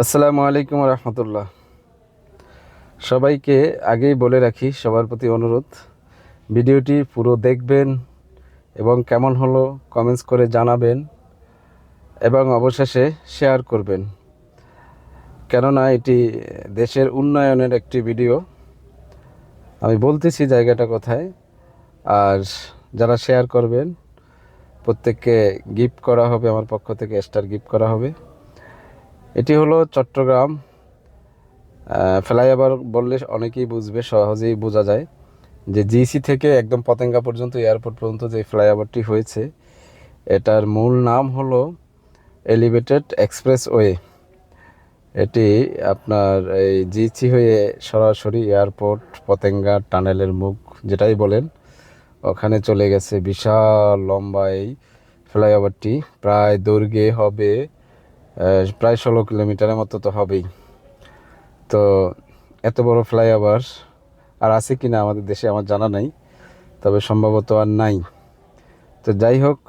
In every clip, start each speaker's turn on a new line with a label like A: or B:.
A: আসসালামু আলাইকুম রহমতুল্লাহ। সবাইকে আগেই বলে রাখি সবার প্রতি অনুরোধ, ভিডিওটি পুরো দেখবেন এবং কেমন হলো কমেন্টস করে জানাবেন এবং অবশেষে শেয়ার করবেন। কেননা এটি দেশের উন্নয়নের একটি ভিডিও আমি বলতেছি জায়গাটা কোথায়, আর যারা শেয়ার করবেন, প্রত্যেককে গিফট করা হবে, আমার পক্ষ থেকে স্টার গিফট করা হবে। এটি হলো চট্টগ্রাম। ফ্লাইওভার বললে অনেকেই বুঝবে, সহজেই বোঝা যায় যে জিসি থেকে একদম পতেঙ্গা পর্যন্ত এয়ারপোর্ট পর্যন্ত যে ফ্লাইওভারটি হয়েছে, এটার মূল নাম হলো এলিভেটেড এক্সপ্রেসওয়ে এটি আপনার এই জিসি হয়ে সরাসরি এয়ারপোর্ট পতেঙ্গা টানেলের মুখ যেটাই বলেন, ওখানে চলে গেছে বিশাল লম্বা এই ফ্লাইওভারটি প্রায় দৈর্ঘ্যে হবে প্রায় ষোলো কিলোমিটারের মতো তো হবেই। তো এত বড় ফ্লাইওভার, আর আছে কি না আমাদের দেশে আমার জানা নাই, তবে সম্ভবত আর নাই। তো যাই হোক,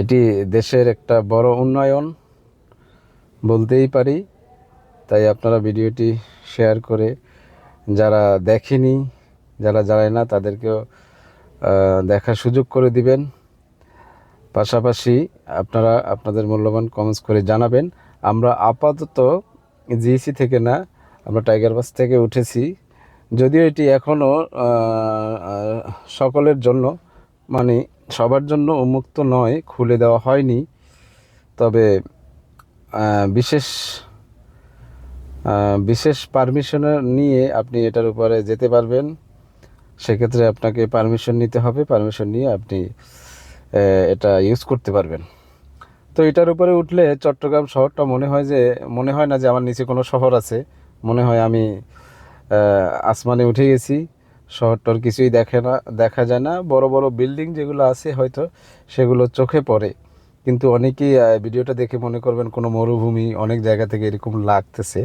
A: এটি দেশের একটা বড় উন্নয়ন বলতেই পারি। তাই আপনারা ভিডিওটি শেয়ার করে যারা দেখেনি, যারা জানে না, তাদেরকেও দেখার সুযোগ করে দিবেন। পাশাপাশি আপনারা আপনাদের মূল্যবান কমেন্টস করে জানাবেন। আমরা আপাতত জিইসি থেকে না, আমরা টাইগার বাস থেকে উঠেছি। যদিও এটি এখনও সকলের জন্য মানে সবার জন্য উন্মুক্ত নয়, খুলে দেওয়া হয়নি। তবে বিশেষ বিশেষ পারমিশন নিয়ে আপনি এটার উপরে যেতে পারবেন। সেক্ষেত্রে আপনাকে পারমিশন নিতে হবে। পারমিশন নিয়ে আপনি এটা ইউজ করতে পারবেন। তো এটার উপরে উঠলে চট্টগ্রাম শহরটা মনে হয় যে, মনে হয় না যে আমার নিচে কোনো শহর আছে। মনে হয় আমি আসমানে উঠে গেছি। শহরটার কিছুই দেখে না, দেখা যায় না। বড় বড় বিল্ডিং যেগুলো আছে হয়তো সেগুলো চোখে পড়ে। কিন্তু অনেকেই ভিডিওটা দেখে মনে করবেন কোনো মরুভূমি, অনেক জায়গা থেকে এরকম লাগতেছে।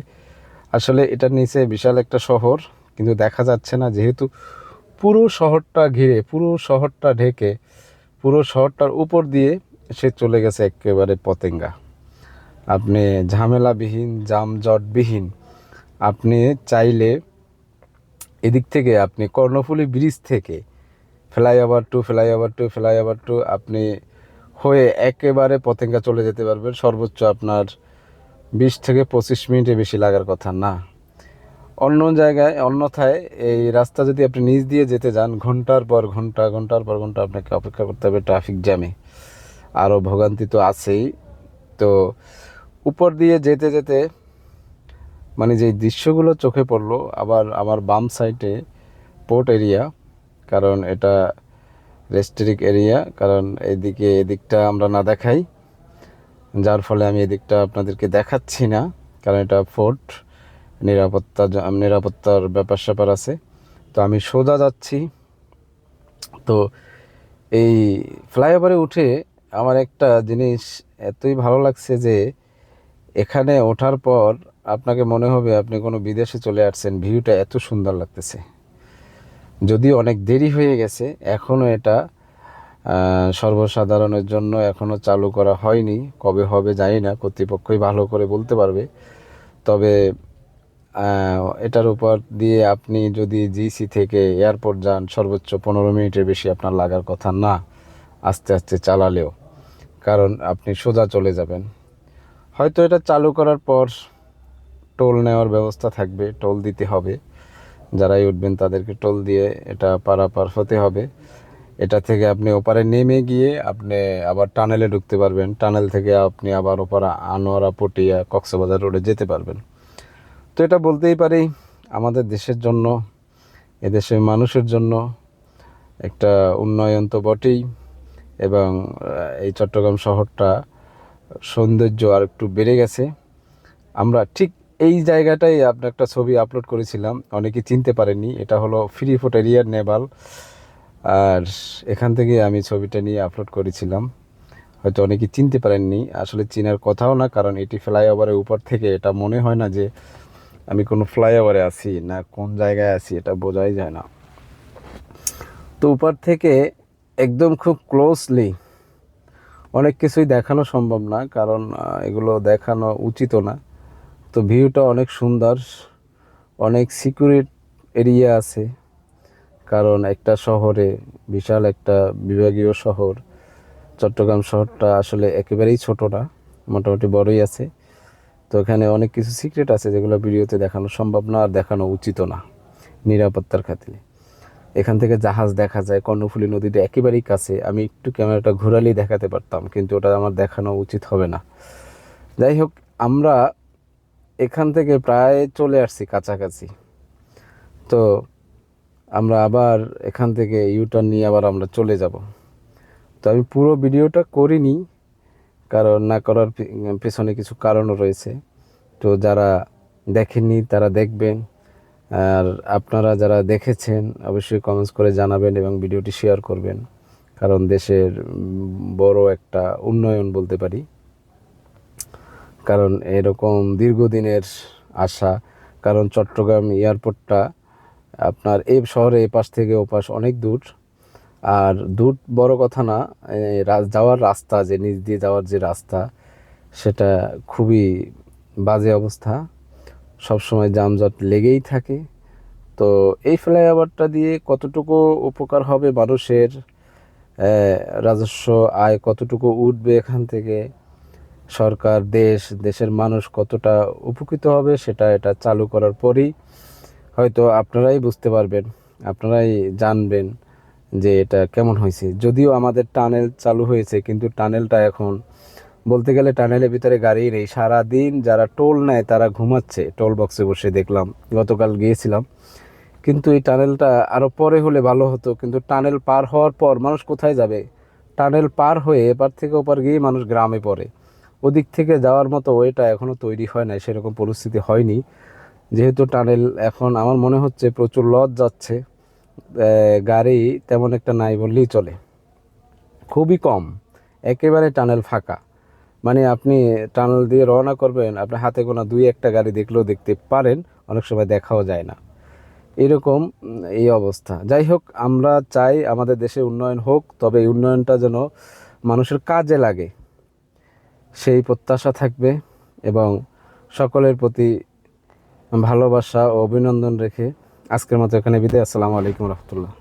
A: আসলে এটার নিচে বিশাল একটা শহর, কিন্তু দেখা যাচ্ছে না। যেহেতু পুরো শহরটা ঘিরে, পুরো শহরটা ঢেকে পুরো শহরটার উপর দিয়ে সে চলে গেছে একেবারে পতেঙ্গা। আপনি ঝামেলাবিহীন, জামজটবিহীন, আপনি চাইলে এদিক থেকে আপনি কর্ণফুলী ব্রিজ থেকে flyover to flyover to flyover to আপনি হয়ে একেবারে পতেঙ্গা চলে যেতে পারবেন। সর্বোচ্চ আপনার বিশ থেকে পঁচিশ মিনিটে বেশি লাগার কথা না। অন্য জায়গায়, অন্যথায় এই রাস্তা যদি আপনি নিচ দিয়ে যেতে যান, ঘণ্টার পর ঘণ্টা, ঘণ্টার পর ঘণ্টা আপনাকে অপেক্ষা করতে হবে ট্রাফিক জ্যামে আরও ভোগান্তি তো আছেই। তো উপর দিয়ে যেতে যেতে মানে যে দৃশ্যগুলো চোখে পড়ল, আবার আমার বাম সাইডে পোর্ট এরিয়া কারণ এটা রেস্ট্রিক এরিয়া কারণ এদিকে এদিকটা আমরা না দেখাই। যার ফলে আমি এদিকটা আপনাদেরকে দেখাচ্ছি না, কারণ এটা ফোর্ট নিরাপত্তা নিরাপত্তার ব্যাপার স্যাপার আছে। তো আমি সোজা যাচ্ছি। তো এই ফ্লাইওভারে উঠে আমার একটা জিনিস এতই ভালো লাগছে যে এখানে ওঠার পর আপনাকে মনে হবে আপনি কোনো বিদেশে চলে আসছেন, ভিউটা এত সুন্দর লাগতেছে। যদিও অনেক দেরি হয়ে গেছে এখনও এটা সর্বসাধারণের জন্য এখনও চালু করা হয়নি। কবে হবে জানি না, কর্তৃপক্ষই ভালো করে বলতে পারবে। তবে এটার উপর দিয়ে আপনি যদি জিসি থেকে এয়ারপোর্ট যান, সর্বোচ্চ পনেরো মিনিটের বেশি আপনার লাগার কথা না। আস্তে আস্তে চালালেও। কারণ আপনি সোজা চলে যাবেন। হয়তো এটা চালু করার পর টোল নেওয়ার ব্যবস্থা থাকবে, টোল দিতে হবে। যারাই উঠবেন তাদেরকে টোল দিয়ে এটা পারাপার হতে হবে। এটা থেকে আপনি ওপারে নেমে গিয়ে আপনি আবার টানেলে ঢুকতে পারবেন। টানেল থেকে আপনি আবার ওপারে আনোয়ারা, পটিয়া, কক্সবাজার রোডে যেতে পারবেন। তো এটা বলতেই পারি, আমাদের দেশের জন্য, এদেশের মানুষের জন্য একটা উন্নয়ন তো বটেই এবং এই চট্টগ্রাম শহরটা সৌন্দর্য আর একটু বেড়ে গেছে। আমরা ঠিক এই জায়গাটাই আপনার একটা ছবি আপলোড করেছিলাম, অনেকে চিনতে পারেনি এটা হলো ফ্রি ফোট এরিয়ার নেভাল আর এখান থেকে আমি ছবিটা নিয়ে আপলোড করেছিলাম, হয়তো অনেকে চিনতে পারেননি, আসলে চিনার কথাও না, কারণ এটি ফ্লাইওভারের উপর থেকে, এটা মনে হয় না যে আমি কোনো ফ্লাইওভারে আছি না কোন জায়গায় আছি এটা বোঝাই যায় না। তো উপর থেকে একদম খুব ক্লোজলি অনেক কিছুই দেখানো সম্ভব না, কারণ এগুলো দেখানো উচিত না। তো ভিউটা অনেক সুন্দর, অনেক সিকিউরিট এরিয়া আছে, কারণ একটা শহরে, বিশাল একটা বিভাগীয় শহর, চট্টগ্রাম শহরটা আসলে একেবারেই ছোট না, মোটামুটি বড়ই আছে। এখানে অনেক কিছু সিক্রেট আছে যেগুলো ভিডিওতে দেখানো সম্ভব না আর দেখানো উচিত না নিরাপত্তার খাতিরে। এখান থেকে জাহাজ দেখা যায়, কর্ণফুলী নদীটা একেবারেই কাছে। আমি একটু ক্যামেরাটা ঘোরালেই দেখাতে পারতাম, কিন্তু ওটা আমার দেখানো উচিত হবে না। যাই হোক, আমরা এখান থেকে প্রায় চলে আসছি কাছাকাছি। তো আমরা আবার এখান থেকে ইউটার্ন নিয়ে আবার আমরা চলে যাব। তো আমি পুরো ভিডিওটা করিনি কারণ না করার পেছনে কিছু কারণও রয়েছে। তো যারা দেখেননি তারা দেখবেন। আর আপনারা যারা দেখেছেন, অবশ্যই কমেন্টস করে জানাবেন এবং ভিডিওটি শেয়ার করবেন। কারণ দেশের বড় একটা উন্নয়ন বলতে পারি। কারণ এরকম দীর্ঘদিনের আশা। কারণ চট্টগ্রাম এয়ারপোর্টটা আপনার এই শহরে এ পাশ থেকে ও পাশ অনেক দূর। আর দূর বড় কথা না যাওয়ার রাস্তা, যে নিচ দিয়ে যাওয়ার যে রাস্তা, সেটা খুবই বাজে অবস্থা। সবসময় যানজট লেগেই থাকে। তো এই ফ্লাইওভারটা দিয়ে কতটুকু উপকার হবে মানুষের রাজস্ব আয় কতটুকু উঠবে এখান থেকে? সরকার, দেশ, দেশের মানুষ কতটা উপকৃত হবে সেটা এটা চালু করার পরেই হয়তো আপনারাই বুঝতে পারবেন, আপনারাই জানবেন। যে এটা কেমন হয়েছে। যদিও আমাদের টানেল চালু হয়েছে, কিন্তু টানেলটা এখন বলতে গেলে টানেলের ভিতরে গাড়ি নেই। সারাদিন যারা টোল নেয়, তারা ঘুমাচ্ছে। টোল বক্সে বসে দেখলাম, গতকাল গিয়েছিলাম। কিন্তু এই টানেলটা আরও পরে হলে ভালো হতো, কিন্তু টানেল পার হওয়ার পর মানুষ কোথায় যাবে? টানেল পার হয়ে এপার থেকে ওপার গিয়ে মানুষ গ্রামে পড়ে। ওদিক থেকে যাওয়ার মতো ওয়েটা এখনও তৈরি হয় নাই, সেরকম পরিস্থিতি হয়নি। যেহেতু টানেল এখন আমার মনে হচ্ছে প্রচুর লজ যাচ্ছে। গাড়ি তেমন একটা নাই বললেই চলে। খুবই কম। একেবারে টানেল ফাঁকা। মানে আপনি টানেল দিয়ে রওনা করবেন, আপনার হাতে গোনা দুই একটা গাড়ি দেখলেও দেখতে পারেন, অনেক সময় দেখাও যায় না। এরকম এই অবস্থা। যাই হোক, আমরা চাই আমাদের দেশে উন্নয়ন হোক, তবে এই উন্নয়নটা যেন মানুষের কাজে লাগে। সেই প্রত্যাশা থাকবে এবং সকলের প্রতি ভালোবাসা ও অভিনন্দন রেখে আজকের মতো এখানে বিদায়। আসসালামু আলাইকুম রহমতুল্লাহ।